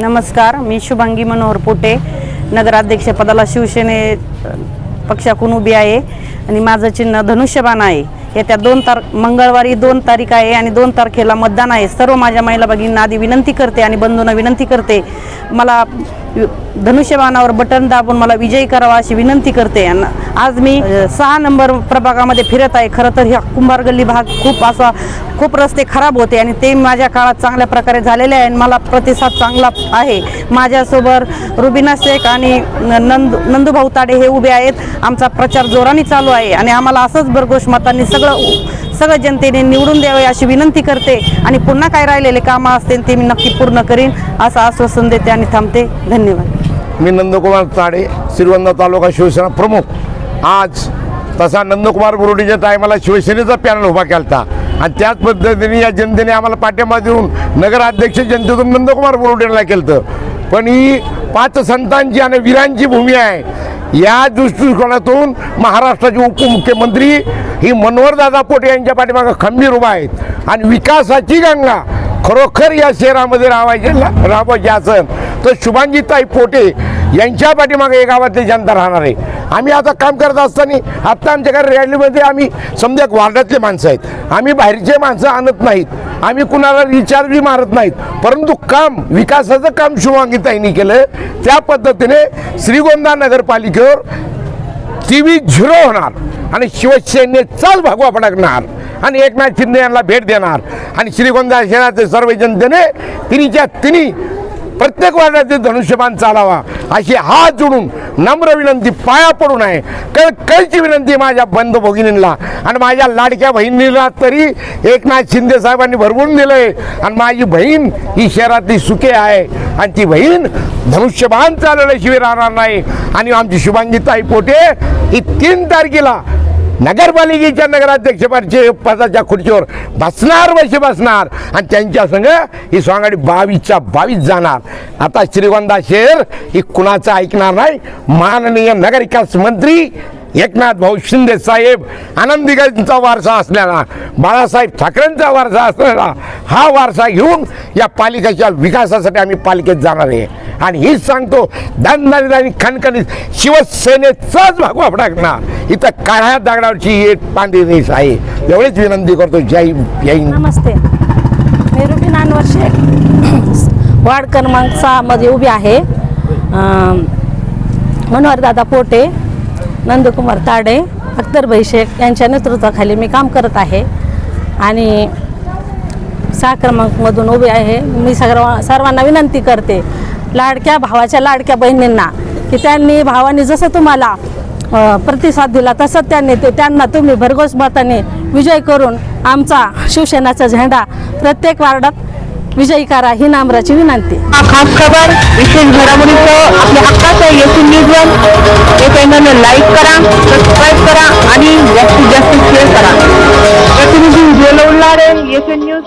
नमस्कार मी शुभांगी मनोहर पोटे नगराध्यक्षपदाला शिवसेने पक्षाकडून उभी आहे आणि माझं चिन्ह धनुष्यबाण आहे. येत्या दोन तार मंगळवारी दोन तारीख आहे आणि दोन तारखेला मतदान आहे. सर्व माझ्या महिला भगिनींना आधी विनंती करते आणि बंधूंना विनंती करते. मला धनुष्यबाणावर बटन दाबून मला विजयी करावा अशी विनंती करते. आणि आज मी सहा नंबर प्रभागामध्ये फिरत आहे. खरं तर ह्या कुंभार गल्ली भाग खूप असा खूप रस्ते खराब होते आणि ते माझ्या काळात चांगल्या प्रकारे झालेले आहे. आणि मला प्रतिसाद चांगला आहे. माझ्यासोबत रुबिना शेख आणि न- नंदूभाऊ ताडे हे उभे आहेत. आमचा प्रचार जोराने चालू आहे. आणि आम्हाला असंच भरघोष मतांनी सगळं सगळं जनतेने निवडून द्यावे अशी विनंती करते. आणि पुन्हा काय राहिलेले कामं असतील ते मी नक्की पूर्ण करीन. असं आश्वासन देते आणि थांबते. धन्यवाद. मी नंदकुमार ताडे श्रीगोंदा तालुका शिवसेना प्रमुख. आज तसा नंदकुमार बुरुडीच्या टायमाला शिवसेनेचा पॅनल उभा केला आणि त्याच पद्धतीने या जनतेने आम्हाला पाठिंबा देऊन नगराध्यक्ष जनतेतून नंदकुमार बुरुडीला केलं पण ही पाच संतांची आणि वीरांची भूमी आहे. या दृष्टिकोनातून महाराष्ट्राचे उपमुख्यमंत्री ही मनोहरदादा पोटे यांच्या पाठीमागं खंबीर उभा आहेत. आणि विकासाची गंगा खरोखर या शहरामध्ये राहायचे राहायचे असेल तर शुभांजीताई पोटे यांच्या पाठीमागे या गावातली जनता राहणार आहे. आम्ही आता काम करत असताना आत्ता आमच्याकडे रॅलीमध्ये आम्ही समजा वार्डातले माणसं आहेत. आम्ही बाहेरचे माणसं आणत नाहीत. आम्ही कुणाला रिचार्जही मारत नाहीत. परंतु काम विकासाचं काम शुभांगीताईंनी केलं त्या पद्धतीने श्रीगोंदा नगरपालिकेवर टी व्ही झिरो होणार आणि शिवसेनेचाच भगवा फडकणार आणि एकनाथ शिंदे यांना भेट देणार आणि श्रीगोंदा शहराचे सर्व जनतेने तिन्हीच्या तिन्ही प्रत्येक वार्डाचे धनुष्यबाण चालावा. अशी हात जोडून नम्र विनंती पाया पडून आहे कळ कळची विनंती माझ्या बंद भगिनींना आणि माझ्या लाडक्या बहिणीला तरी एकनाथ शिंदे साहेबांनी भरवून दिलंय. आणि माझी बहीण ही शहरातली सुखे आहे. आणि ती बहीण धनुष्यबाण चालवल्याशिवाय राहणार नाही. आणि आमची शुभांगीताई पोटे ही तीन तारखेला नगरपालिकेच्या नगराध्यक्षपदाच्या पदाच्या खुर्चीवर बसणार वैसे बसणार. आणि त्यांच्या संग ही सोंगाडी बावीसच्या बावीस जाणार. आता श्रीगोंदा शहर ही कुणाचं ऐकणार नाही? माननीय नगरविकास मंत्री एकनाथ भाऊ शिंदे साहेब आनंदीगांचा वारसा असलेला बाळासाहेब ठाकरेंचा वारसा असलेला हा वारसा घेऊन या पालिकेच्या विकासासाठी आम्ही पालिकेत जाणार आहे. आणि हीच सांगतो दणदणीत आणि खणखणीत शिवसेनेचाच भागवा फडकणार. इथं काळ्या दगडावरची एक पांढरी रेस आहे. एवढीच विनंती करतो जय जय नमस्ते. मी रुबीन अनवर वार्ड क्रमांक सहामध्ये उभी आहे. मनोहरदादा पोटे. नंदकुमार ताडे अख्तर शेख यांच्या नेतृत्वाखाली मी काम करत आहे. आणि सहा क्रमांकमधून उभी आहे. मी सर्व सर्वांना विनंती करते लाडक्या भावाच्या लाडक्या बहिणींना की त्यांनी भावाने जसं तुम्हाला प्रतिसाद दिला तसं त्यांनी ते त्यांना तुम्ही भरघोस मताने विजय करून आमचा शिवसेनाचा झेंडा प्रत्येक वार्डात विजयी करा ही नामराची विनंती. खास खबर विशेष घडामोडीचं आपल्या हक्काचं येथील न्यूज वन हे चॅनल लाईक करा सबस्क्राईब करा आणि जास्तीत जास्त शेअर करा. प्रतिनिधी उज्ज्वल उल्हाडे येथील न्यूज